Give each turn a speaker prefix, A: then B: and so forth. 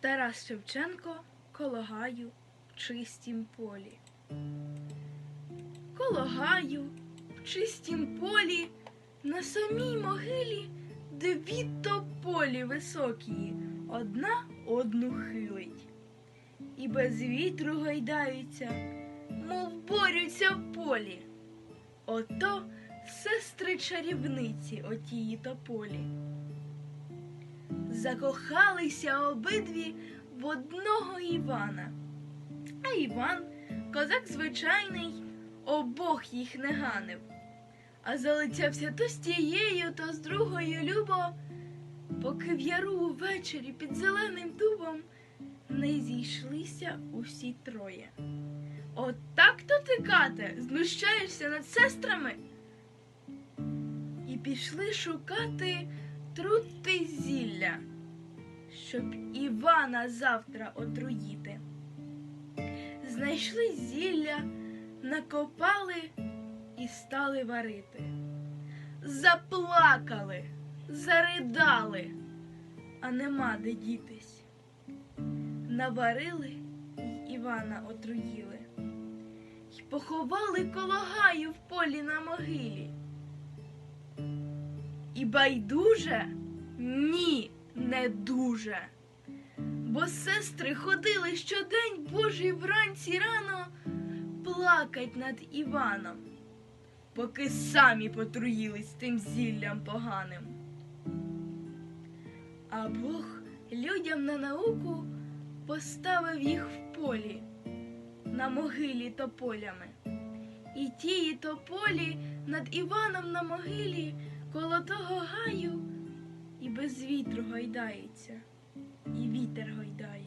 A: Тарас Шевченко коло гаю в чистім полі. Коло гаю в чистім полі на самій могилі дві тополі високі, одна одну хилить. І без вітру гайдаються, мов борються в полі. Ото сестри чарівниці отії тополі. Закохалися обидві в одного Івана. А Іван, козак звичайний, обох їх не ганив, а залицявся то з тією, то з другою любо, поки в яру увечері під зеленим дубом не зійшлися усі троє. Отак то ти, Кате, знущаєшся над сестрами? І пішли шукати трути зілля, щоб Івана завтра отруїти. Знайшли зілля, накопали і стали варити. Заплакали, заридали, а нема де дітись. Наварили й Івана отруїли, й поховали коло гаю в полі на могилі. І байдуже? Ні, не дуже. Бо сестри ходили щодень Божий вранці рано плакать над Іваном, поки самі потруїлись тим зіллям поганим. А Бог людям на науку поставив їх в полі на могилі тополями. І тії тополі над Іваном на могилі коло того гаю і без вітру гойдається, і вітер гойдається.